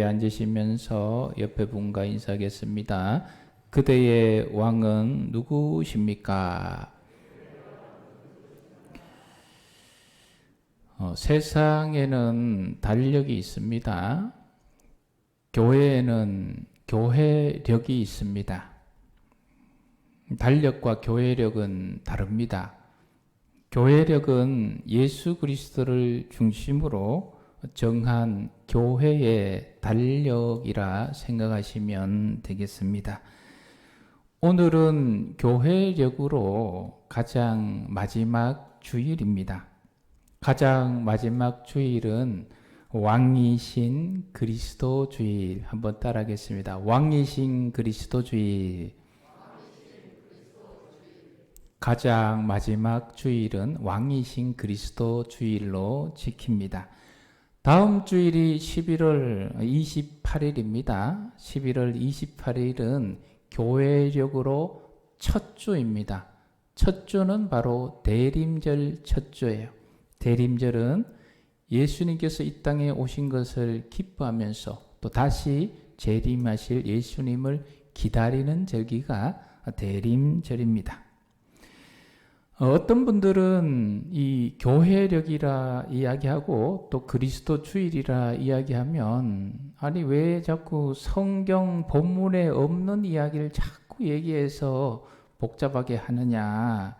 앉으시면서 옆에 분과 인사하겠습니다. 그대의 왕은 누구십니까? 어, 세상에는 달력이 있습니다. 교회에는 교회력이 있습니다. 달력과 교회력은 다릅니다. 교회력은 예수 그리스도를 중심으로 정한 교회의 달력이라 생각하시면 되겠습니다. 오늘은 교회력으로 가장 마지막 주일입니다. 가장 마지막 주일은 왕이신 그리스도 주일 한번 따라하겠습니다. 왕이신 그리스도 주일. 가장 마지막 주일은 왕이신 그리스도 주일로 지킵니다. 다음 주일이 11월 28일입니다. 11월 28일은 교회력으로 첫 주입니다. 첫 주는 바로 대림절 첫 주예요. 대림절은 예수님께서 이 땅에 오신 것을 기뻐하면서 또 다시 재림하실 예수님을 기다리는 절기가 대림절입니다. 어떤 분들은 이 교회력이라 이야기하고 또 그리스도 주일이라 이야기하면 아니 왜 자꾸 성경 본문에 없는 이야기를 자꾸 얘기해서 복잡하게 하느냐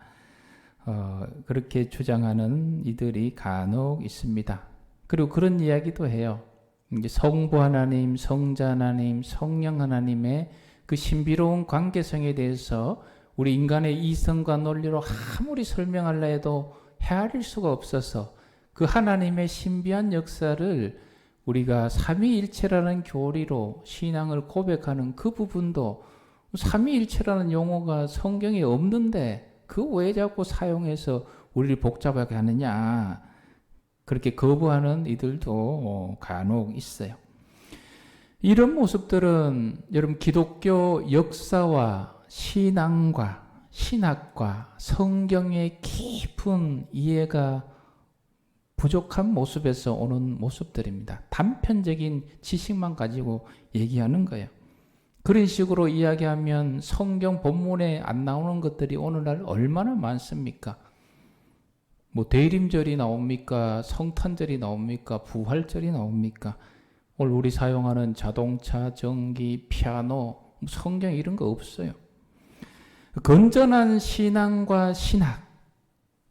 어, 그렇게 주장하는 이들이 간혹 있습니다. 그리고 그런 이야기도 해요. 이제 성부 하나님, 성자 하나님, 성령 하나님의 그 신비로운 관계성에 대해서 우리 인간의 이성과 논리로 아무리 설명하려 해도 헤아릴 수가 없어서 그 하나님의 신비한 역사를 우리가 삼위일체라는 교리로 신앙을 고백하는 그 부분도 삼위일체라는 용어가 성경에 없는데 그 왜 자꾸 사용해서 우리를 복잡하게 하느냐 그렇게 거부하는 이들도 간혹 있어요. 이런 모습들은 여러분 기독교 역사와 신앙과 신학과 성경의 깊은 이해가 부족한 모습에서 오는 모습들입니다. 단편적인 지식만 가지고 얘기하는 거예요. 그런 식으로 이야기하면 성경 본문에 안 나오는 것들이 오늘날 얼마나 많습니까? 뭐 대림절이 나옵니까? 성탄절이 나옵니까? 부활절이 나옵니까? 오늘 우리 사용하는 자동차, 전기, 피아노, 성경 이런 거 없어요. 건전한 신앙과 신학,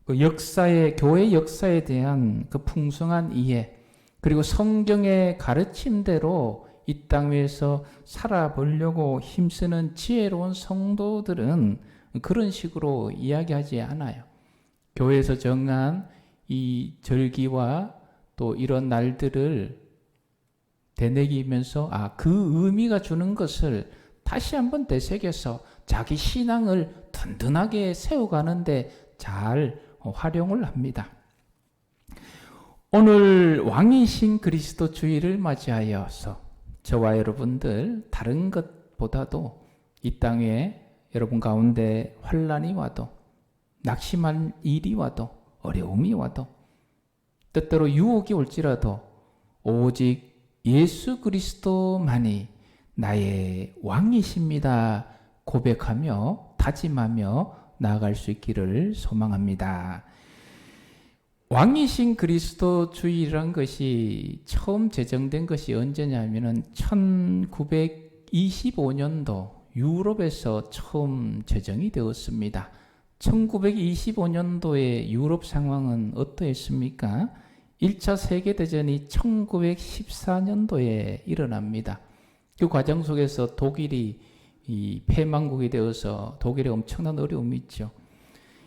그 역사의 교회 역사에 대한 그 풍성한 이해, 그리고 성경의 가르침대로 이 땅 위에서 살아보려고 힘쓰는 지혜로운 성도들은 그런 식으로 이야기하지 않아요. 교회에서 정한 이 절기와 또 이런 날들을 되뇌기면서 아, 그 의미가 주는 것을 다시 한번 되새겨서 자기 신앙을 든든하게 세워가는데 잘 활용을 합니다. 오늘 왕이신 그리스도 주일을 맞이하여서 저와 여러분들 다른 것보다도 이 땅에 여러분 가운데 환란이 와도 낙심한 일이 와도 어려움이 와도 때때로 유혹이 올지라도 오직 예수 그리스도만이 나의 왕이십니다. 고백하며 다짐하며 나아갈 수 있기를 소망합니다. 왕이신 그리스도 주의란 것이 처음 제정된 것이 언제냐면은 1925년도 유럽에서 처음 제정이 되었습니다. 1925년도의 유럽 상황은 어떠했습니까? 1차 세계대전이 1914년도에 일어납니다. 그 과정 속에서 독일이 이 폐망국이 되어서 독일에 엄청난 어려움이 있죠.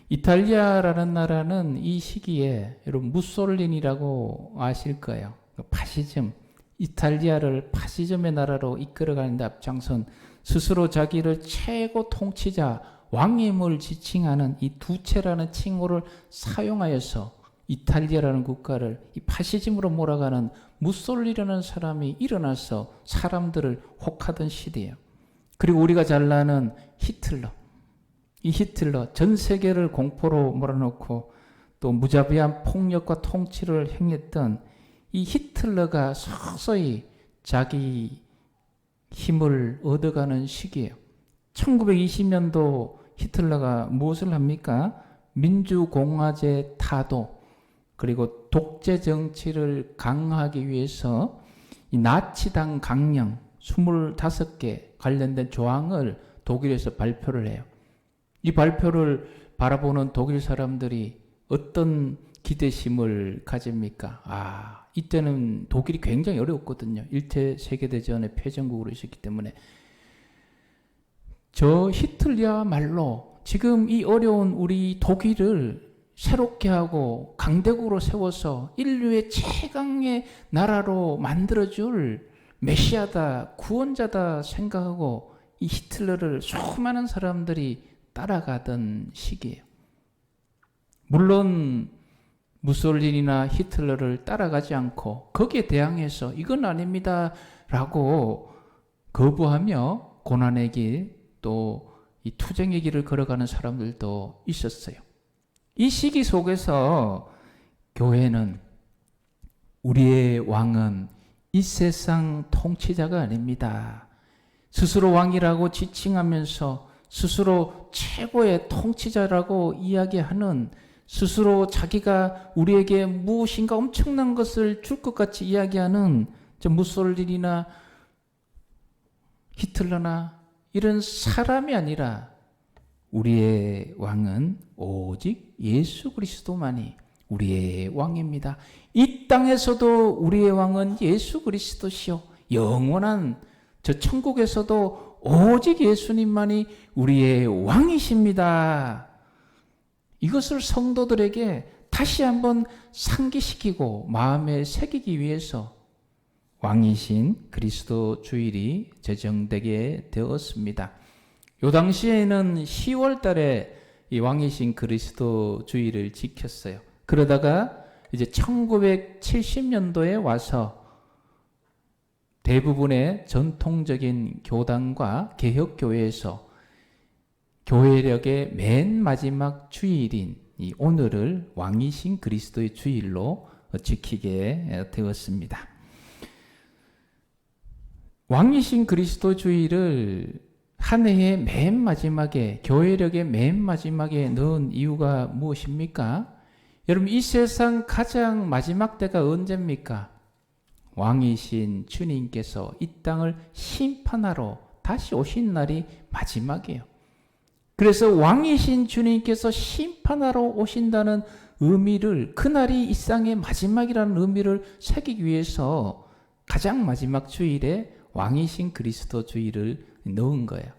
이탈리아라는 나라는 이 시기에 여러분 무솔린이라고 아실 거예요. 그 파시즘, 이탈리아를 파시즘의 나라로 이끌어가는데 앞장선 스스로 자기를 최고 통치자, 왕임을 지칭하는 이 두체라는 칭호를 사용하여서 이탈리아라는 국가를 이 파시즘으로 몰아가는 무솔리라는 사람이 일어나서 사람들을 혹하던 시대예요. 그리고 우리가 잘 아는 히틀러. 이 히틀러 전 세계를 공포로 몰아넣고 또 무자비한 폭력과 통치를 행했던 이 히틀러가 서서히 자기 힘을 얻어가는 시기예요. 1920년도 히틀러가 무엇을 합니까? 민주공화제 타도 그리고 독재 정치를 강화하기 위해서 이 나치당 강령 25개 관련된 조항을 독일에서 발표를 해요. 이 발표를 바라보는 독일 사람들이 어떤 기대심을 가집니까? 아, 이때는 독일이 굉장히 어려웠거든요. 일제 세계대전의 패전국으로 있었기 때문에 저 히틀러야말로 지금 이 어려운 우리 독일을 새롭게 하고 강대국으로 세워서 인류의 최강의 나라로 만들어줄 메시아다, 구원자다 생각하고 이 히틀러를 수많은 사람들이 따라가던 시기예요. 물론 무솔린이나 히틀러를 따라가지 않고 거기에 대항해서 이건 아닙니다 라고 거부하며 고난의 길 또 이 투쟁의 길을 걸어가는 사람들도 있었어요. 이 시기 속에서 교회는 우리의 왕은 이 세상 통치자가 아닙니다. 스스로 왕이라고 지칭하면서 스스로 최고의 통치자라고 이야기하는 스스로 자기가 우리에게 무엇인가 엄청난 것을 줄 것 같이 이야기하는 저 무솔린이나 히틀러나 이런 사람이 아니라 우리의 왕은 오직 예수 그리스도만이 우리의 왕입니다. 이 땅에서도 우리의 왕은 예수 그리스도시요. 영원한 저 천국에서도 오직 예수님만이 우리의 왕이십니다. 이것을 성도들에게 다시 한번 상기시키고 마음에 새기기 위해서 왕이신 그리스도 주일이 제정되게 되었습니다. 요 당시에는 10월 달에 이 왕이신 그리스도 주일을 지켰어요. 그러다가 이제 1970년도에 와서 대부분의 전통적인 교단과 개혁교회에서 교회력의 맨 마지막 주일인 이 오늘을 왕이신 그리스도의 주일로 지키게 되었습니다. 왕이신 그리스도 주일을 한 해의 맨 마지막에 교회력의 맨 마지막에 넣은 이유가 무엇입니까? 여러분 이 세상 가장 마지막 때가 언제입니까? 왕이신 주님께서 이 땅을 심판하러 다시 오신 날이 마지막이에요. 그래서 왕이신 주님께서 심판하러 오신다는 의미를 그날이 이 땅의 마지막이라는 의미를 새기기 위해서 가장 마지막 주일에 왕이신 그리스도 주일을 넣은 거예요.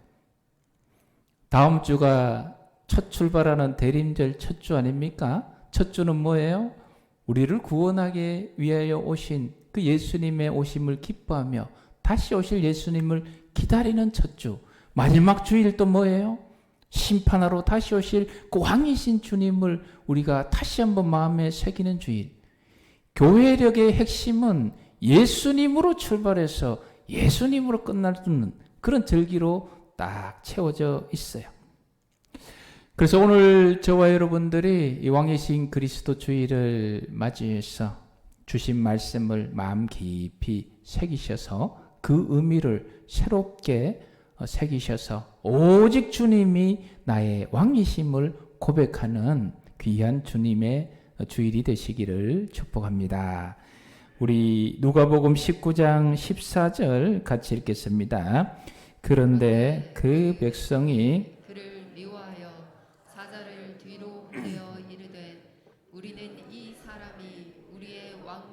다음 주가 첫 출발하는 대림절 첫 주 아닙니까? 첫 주는 뭐예요? 우리를 구원하기 위하여 오신 그 예수님의 오심을 기뻐하며 다시 오실 예수님을 기다리는 첫 주. 마지막 주일 또 뭐예요? 심판하러 다시 오실 그 왕이신 주님을 우리가 다시 한번 마음에 새기는 주일. 교회력의 핵심은 예수님으로 출발해서 예수님으로 끝나는 그런 절기로 딱 채워져 있어요. 그래서 오늘 저와 여러분들이 이 왕이신 그리스도 주일을 맞이해서 주신 말씀을 마음 깊이 새기셔서 그 의미를 새롭게 새기셔서 오직 주님이 나의 왕이심을 고백하는 귀한 주님의 주일이 되시기를 축복합니다. 우리 누가복음 19장 14절 같이 읽겠습니다. 그런데 그 백성이 그를 미워하여 사자를 뒤로 하여 이르되 우리는 이 사람이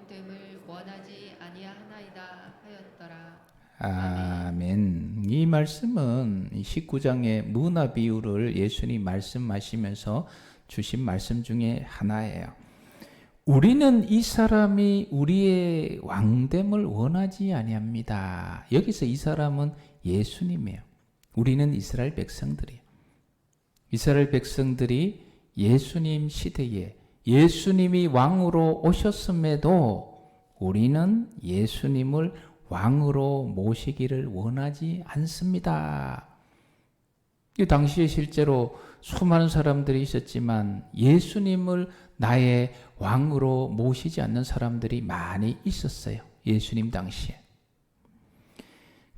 왕됨을 원하지 아니하나이다 하였더라. 아멘. 이 말씀은 19장의 문화 비유를 예수님 말씀하시면서 주신 말씀 중에 하나예요. 우리는 이 사람이 우리의 왕됨을 원하지 아니합니다. 여기서 이 사람은 예수님이에요. 우리는 이스라엘 백성들이에요. 이스라엘 백성들이 예수님 시대에 예수님이 왕으로 오셨음에도 우리는 예수님을 왕으로 모시기를 원하지 않습니다. 이 당시에 실제로 수많은 사람들이 있었지만 예수님을 나의 왕으로 모시지 않는 사람들이 많이 있었어요. 예수님 당시에.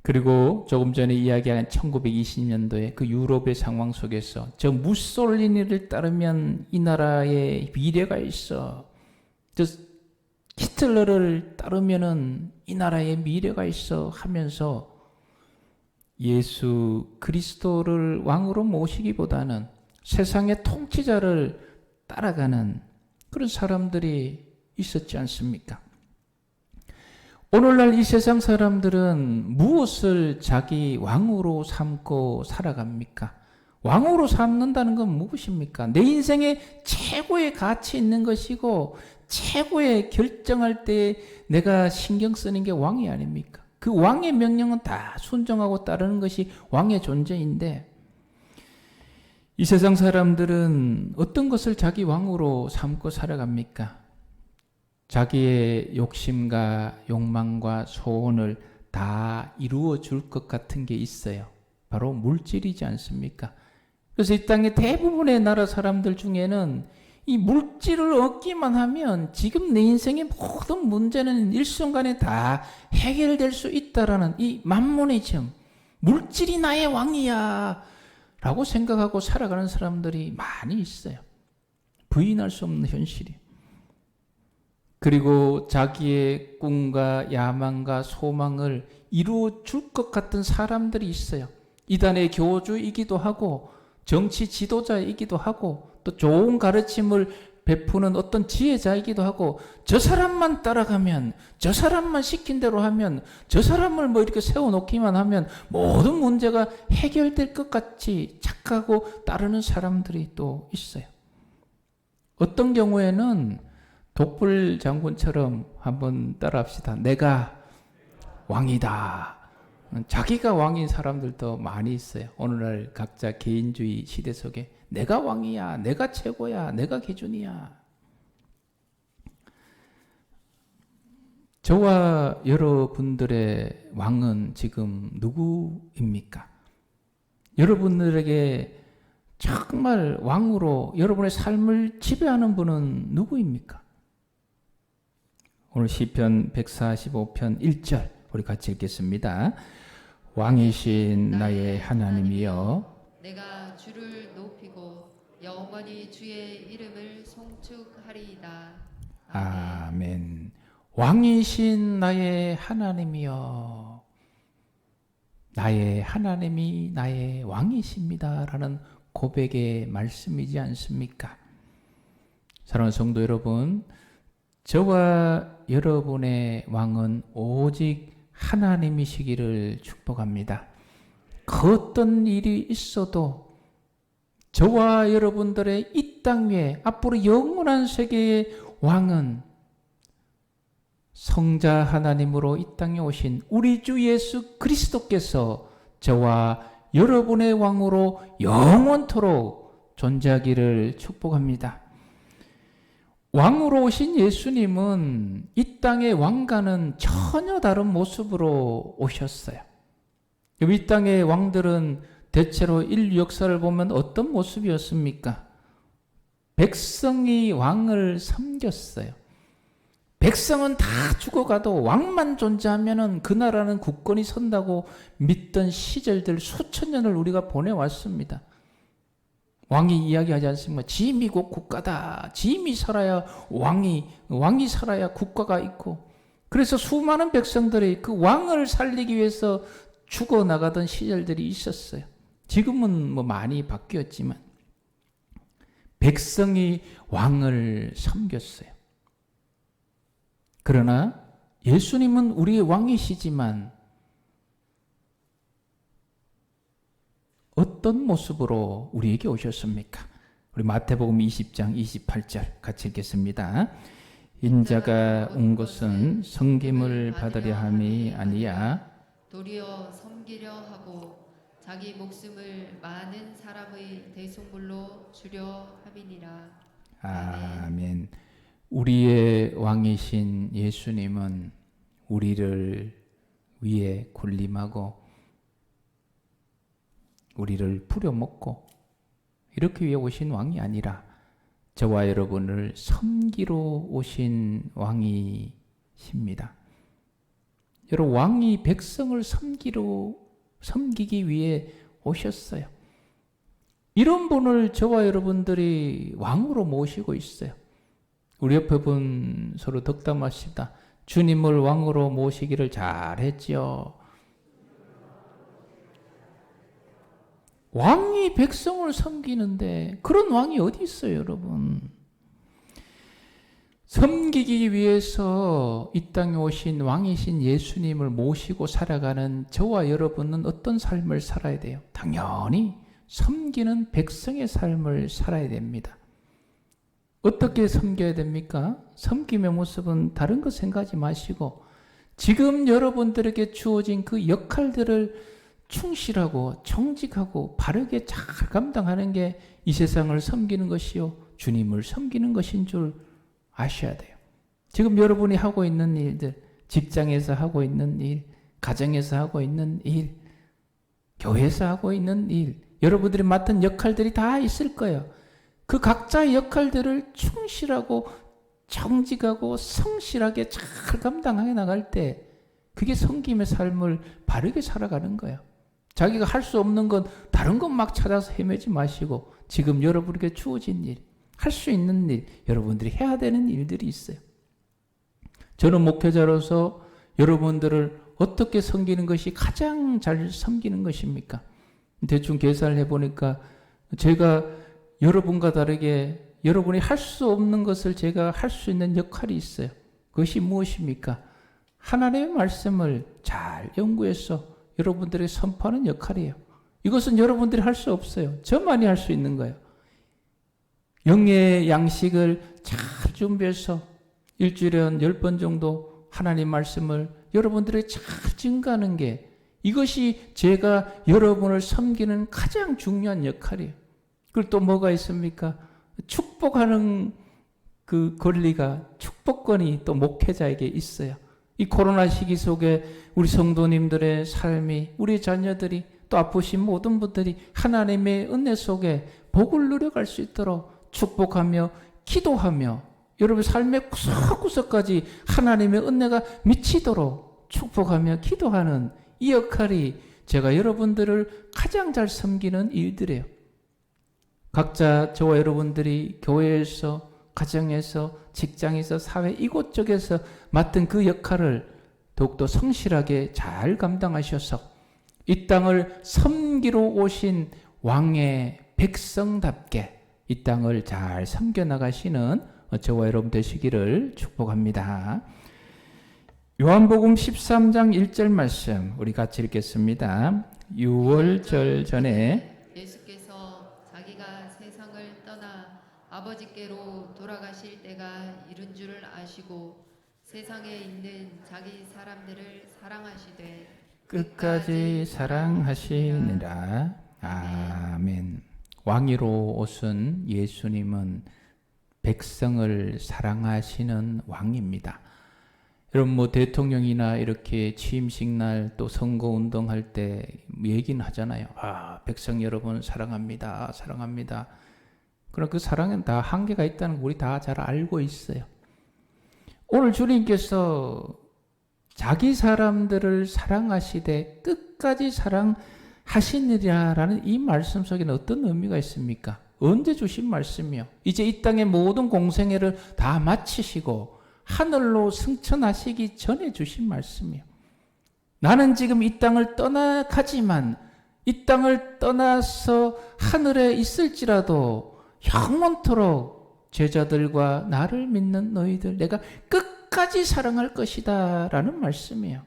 그리고 조금 전에 이야기한 1920년도에 그 유럽의 상황 속에서 저 무솔리니를 따르면 이 나라에 미래가 있어. 저 히틀러를 따르면은 이 나라에 미래가 있어 하면서 예수 그리스도를 왕으로 모시기보다는 세상의 통치자를 따라가는 그런 사람들이 있었지 않습니까? 오늘날 이 세상 사람들은 무엇을 자기 왕으로 삼고 살아갑니까? 왕으로 삼는다는 건 무엇입니까? 내 인생에 최고의 가치 있는 것이고 최고의 결정할 때 내가 신경 쓰는 게 왕이 아닙니까? 그 왕의 명령은 다 순종하고 따르는 것이 왕의 존재인데 이 세상 사람들은 어떤 것을 자기 왕으로 삼고 살아갑니까? 자기의 욕심과 욕망과 소원을 다 이루어 줄 것 같은 게 있어요. 바로 물질이지 않습니까? 그래서 이 땅의 대부분의 나라 사람들 중에는 이 물질을 얻기만 하면 지금 내 인생의 모든 문제는 일순간에 다 해결될 수 있다라는 이 만문의 물질이 나의 왕이야 라고 생각하고 살아가는 사람들이 많이 있어요. 부인할 수 없는 현실이. 그리고 자기의 꿈과 야망과 소망을 이루어 줄 것 같은 사람들이 있어요. 이단의 교주이기도 하고 정치 지도자이기도 하고 또 좋은 가르침을 베푸는 어떤 지혜자이기도 하고 저 사람만 따라가면 저 사람만 시킨 대로 하면 저 사람을 뭐 이렇게 세워놓기만 하면 모든 문제가 해결될 것 같이 착하고 따르는 사람들이 또 있어요. 어떤 경우에는 독불 장군처럼 한번 따라합시다. 내가 왕이다. 자기가 왕인 사람들도 많이 있어요. 오늘날 각자 개인주의 시대 속에 내가 왕이야, 내가 최고야, 내가 기준이야. 저와 여러분들의 왕은 지금 누구입니까? 여러분들에게 정말 왕으로 여러분의 삶을 지배하는 분은 누구입니까? 오늘 시편 145편 1절 우리 같이 읽겠습니다. 왕이신 나의 하나님이여 내가 주를 높이고 영원히 주의 이름을 송축하리이다. 아멘. 왕이신 나의 하나님이여. 나의 하나님이 나의 왕이십니다라는 고백의 말씀이지 않습니까? 사랑하는 성도 여러분, 저와 여러분의 왕은 오직 하나님이시기를 축복합니다. 그 어떤 일이 있어도 저와 여러분들의 이 땅 위에 앞으로 영원한 세계의 왕은 성자 하나님으로 이 땅에 오신 우리 주 예수 그리스도께서 저와 여러분의 왕으로 영원토록 존재하기를 축복합니다. 왕으로 오신 예수님은 이 땅의 왕과는 전혀 다른 모습으로 오셨어요. 이 땅의 왕들은 대체로 인류 역사를 보면 어떤 모습이었습니까? 백성이 왕을 섬겼어요. 백성은 다 죽어가도 왕만 존재하면은 그 나라는 국권이 선다고 믿던 시절들 수천 년을 우리가 보내왔습니다. 왕이 이야기하지 않습니까? 짐이 곧 국가다. 짐이 살아야 왕이, 왕이 살아야 국가가 있고. 그래서 수많은 백성들이 그 왕을 살리기 위해서 죽어나가던 시절들이 있었어요. 지금은 뭐 많이 바뀌었지만, 백성이 왕을 섬겼어요. 그러나 예수님은 우리의 왕이시지만 어떤 모습으로 우리에게 오셨습니까? 우리 마태복음 20장 28절 같이 읽겠습니다. 인자가 온 것은 성김을 받으려 함이 아니야 도리어 섬기려 하고 자기 목숨을 많은 사람의 대속물로 주려 함이니라. 아멘. 우리의 왕이신 예수님은 우리를 위해 군림하고 우리를 부려먹고 이렇게 위해 오신 왕이 아니라 저와 여러분을 섬기러 오신 왕이십니다. 여러분 왕이 백성을 섬기로 섬기기 위해 오셨어요. 이런 분을 저와 여러분들이 왕으로 모시고 있어요. 우리 옆에 분 서로 덕담합시다. 주님을 왕으로 모시기를 잘했지요. 왕이 백성을 섬기는데 그런 왕이 어디 있어요, 여러분? 섬기기 위해서 이 땅에 오신 왕이신 예수님을 모시고 살아가는 저와 여러분은 어떤 삶을 살아야 돼요? 당연히 섬기는 백성의 삶을 살아야 됩니다. 어떻게 섬겨야 됩니까? 섬김의 모습은 다른 것 생각하지 마시고 지금 여러분들에게 주어진 그 역할들을 충실하고 정직하고 바르게 잘 감당하는 게 이 세상을 섬기는 것이요 주님을 섬기는 것인 줄 아셔야 돼요. 지금 여러분이 하고 있는 일들, 직장에서 하고 있는 일, 가정에서 하고 있는 일, 교회에서 하고 있는 일, 여러분들이 맡은 역할들이 다 있을 거예요. 그 각자의 역할들을 충실하고 정직하고 성실하게 잘 감당해 나갈 때 그게 성김의 삶을 바르게 살아가는 거예요. 자기가 할 수 없는 건 다른 것 막 찾아서 헤매지 마시고 지금 여러분에게 주어진 일, 할 수 있는 일, 여러분들이 해야 되는 일들이 있어요. 저는 목회자로서 여러분들을 어떻게 섬기는 것이 가장 잘 섬기는 것입니까? 대충 계산을 해보니까 제가 여러분과 다르게 여러분이 할 수 없는 것을 제가 할 수 있는 역할이 있어요. 그것이 무엇입니까? 하나님의 말씀을 잘 연구해서 여러분들에게 선포하는 역할이에요. 이것은 여러분들이 할 수 없어요. 저만이 할 수 있는 거예요. 영의 양식을 잘 준비해서 일주일에 한 10번 정도 하나님 말씀을 여러분들에게 잘 증가하는 게 이것이 제가 여러분을 섬기는 가장 중요한 역할이에요. 그리고 또 뭐가 있습니까? 축복하는 그 권리가 축복권이 또 목회자에게 있어요. 이 코로나 시기 속에 우리 성도님들의 삶이 우리 자녀들이 또 아프신 모든 분들이 하나님의 은혜 속에 복을 누려갈 수 있도록 축복하며 기도하며 여러분 삶의 구석구석까지 하나님의 은혜가 미치도록 축복하며 기도하는 이 역할이 제가 여러분들을 가장 잘 섬기는 일들이에요. 각자 저와 여러분들이 교회에서, 가정에서, 직장에서, 사회 이곳저곳에서 맡은 그 역할을 더욱더 성실하게 잘 감당하셔서 이 땅을 섬기러 오신 왕의 백성답게 이 땅을 잘 섬겨 나가시는 저와 여러분 되시기를 축복합니다. 요한복음 13장 1절 말씀 우리 같이 읽겠습니다. 6월절 전에 예수께서 자기가 세상을 떠나 아버지께로 돌아가실 때가 이른 줄을 아시고 세상에 있는 자기 사람들을 사랑하시되 끝까지 사랑하시니라. 아멘. 왕위로 오신 예수님은 백성을 사랑하시는 왕입니다. 여러분 뭐 대통령이나 이렇게 취임식 날 또 선거 운동할 때 얘기는 하잖아요. 아, 백성 여러분 사랑합니다. 사랑합니다. 그러나 그 사랑은 다 한계가 있다는 거 우리 다 잘 알고 있어요. 오늘 주님께서 자기 사람들을 사랑하시되 끝까지 사랑하시느냐라는 이 말씀 속에는 어떤 의미가 있습니까? 언제 주신 말씀이요? 이제 이 땅의 모든 공생애를 다 마치시고 하늘로 승천하시기 전에 주신 말씀이요. 나는 지금 이 땅을 떠나가지만 이 땅을 떠나서 하늘에 있을지라도 영원토록 제자들과 나를 믿는 너희들 내가 끝까지 사랑할 것이다 라는 말씀이에요.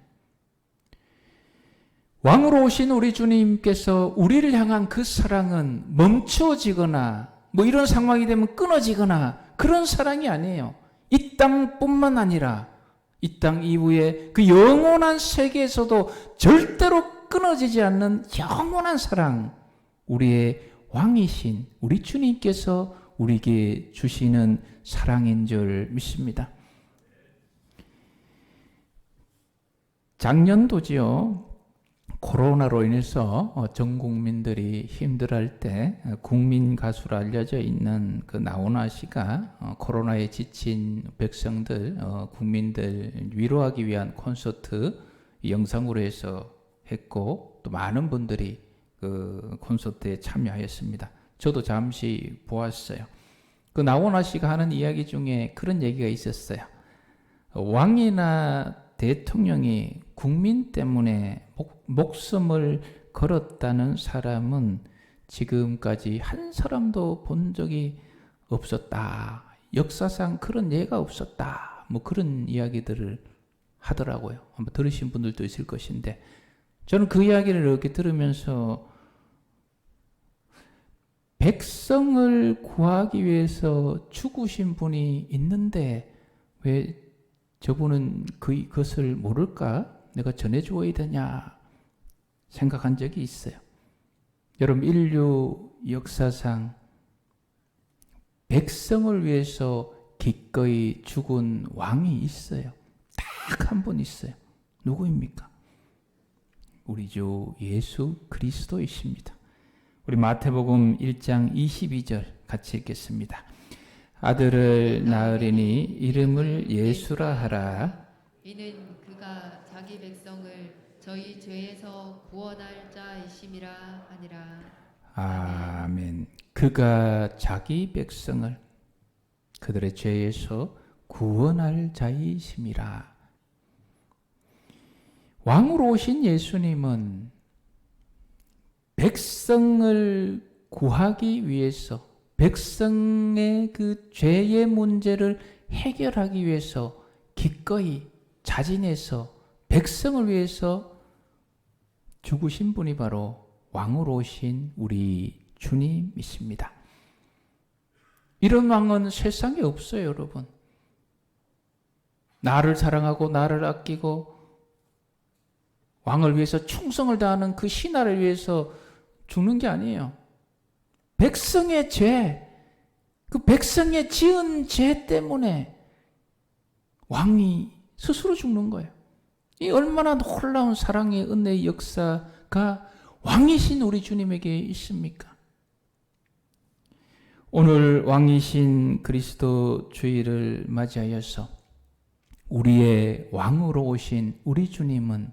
왕으로 오신 우리 주님께서 우리를 향한 그 사랑은 멈추어지거나 뭐 이런 상황이 되면 끊어지거나 그런 사랑이 아니에요. 이 땅뿐만 아니라 이 땅 이후에 그 영원한 세계에서도 절대로 끊어지지 않는 영원한 사랑 우리의 왕이신 우리 주님께서 우리에게 주시는 사랑인 줄 믿습니다. 작년도지요. 코로나로 인해서 어, 전 국민들이 힘들어할 때 어, 국민 가수로 알려져 있는 그 나훈아 씨가 어, 코로나에 지친 백성들, 국민들 위로하기 위한 콘서트 영상으로 해서 했고 또 많은 분들이 그 콘서트에 참여하였습니다. 저도 잠시 보았어요. 그 나오나 씨가 하는 이야기 중에 그런 얘기가 있었어요. 왕이나 대통령이 국민 때문에 목, 목숨을 걸었다는 사람은 지금까지 한 사람도 본 적이 없었다. 역사상 그런 예가 없었다. 뭐 그런 이야기들을 하더라고요. 한번 들으신 분들도 있을 것인데 저는 그 이야기를 이렇게 들으면서 백성을 구하기 위해서 죽으신 분이 있는데 왜 저분은 그, 그것을 모를까? 내가 전해주어야 되냐? 생각한 적이 있어요. 여러분, 인류 역사상 백성을 위해서 기꺼이 죽은 왕이 있어요. 딱 한 분 있어요. 누구입니까? 우리 주 예수 그리스도이십니다. 우리 마태복음 1장 22절 같이 읽겠습니다. 아들을 낳으리니 이름을 예수라 하라. 이는 그가 자기 백성을 저희 죄에서 구원할 자이심이라 하니라. 아멘. 그가 자기 백성을 그들의 죄에서 구원할 자이심이라. 왕으로 오신 예수님은 백성을 구하기 위해서 백성의 그 죄의 문제를 해결하기 위해서 기꺼이 자진해서 백성을 위해서 죽으신 분이 바로 왕으로 오신 우리 주님이십니다. 이런 왕은 세상에 없어요, 여러분. 나를 사랑하고 나를 아끼고 왕을 위해서 충성을 다하는 그 신하를 위해서 죽는 게 아니에요. 백성의 죄, 그 백성의 지은 죄 때문에 왕이 스스로 죽는 거예요. 이 얼마나 놀라운 사랑의 은혜의 역사가 왕이신 우리 주님에게 있습니까? 오늘 왕이신 그리스도 주의를 맞이하여서 우리의 왕으로 오신 우리 주님은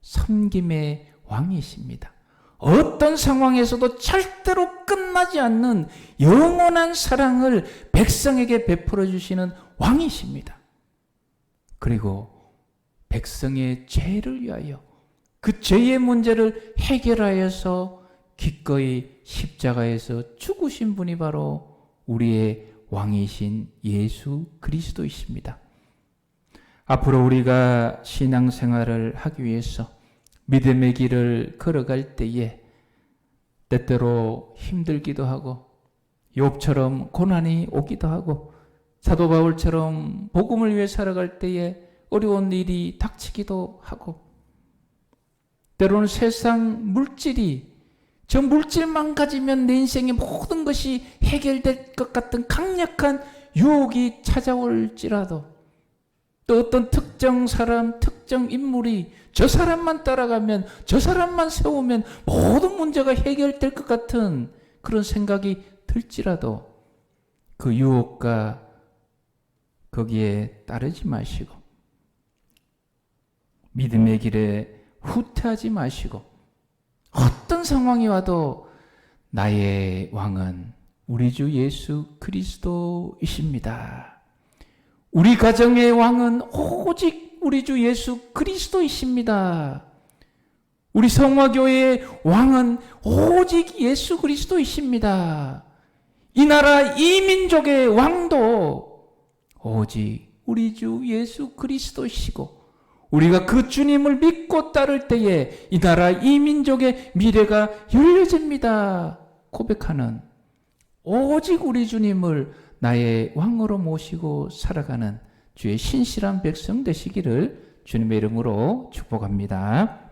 섬김의 왕이십니다. 어떤 상황에서도 절대로 끝나지 않는 영원한 사랑을 백성에게 베풀어 주시는 왕이십니다. 그리고 백성의 죄를 위하여 그 죄의 문제를 해결하여서 기꺼이 십자가에서 죽으신 분이 바로 우리의 왕이신 예수 그리스도이십니다. 앞으로 우리가 신앙생활을 하기 위해서 믿음의 길을 걸어갈 때에 때때로 힘들기도 하고 욥처럼 고난이 오기도 하고 사도 바울처럼 복음을 위해 살아갈 때에 어려운 일이 닥치기도 하고 때로는 세상 물질이 저 물질만 가지면 내 인생의 모든 것이 해결될 것 같은 강력한 유혹이 찾아올지라도 또 어떤 특정 사람, 특 정 인물이 저 사람만 따라가면, 저 사람만 세우면 모든 문제가 해결될 것 같은 그런 생각이 들지라도 그 유혹과 거기에 따르지 마시고 믿음의 길에 후퇴하지 마시고 어떤 상황이 와도 나의 왕은 우리 주 예수 그리스도이십니다. 우리 가정의 왕은 오직 우리 주 예수 그리스도이십니다. 우리 성화교회의 왕은 오직 예수 그리스도이십니다. 이 나라 이 민족의 왕도 오직 우리 주 예수 그리스도이시고 우리가 그 주님을 믿고 따를 때에 이 나라 이 민족의 미래가 열려집니다. 고백하는 오직 우리 주님을 나의 왕으로 모시고 살아가는 주의 신실한 백성 되시기를 주님의 이름으로 축복합니다.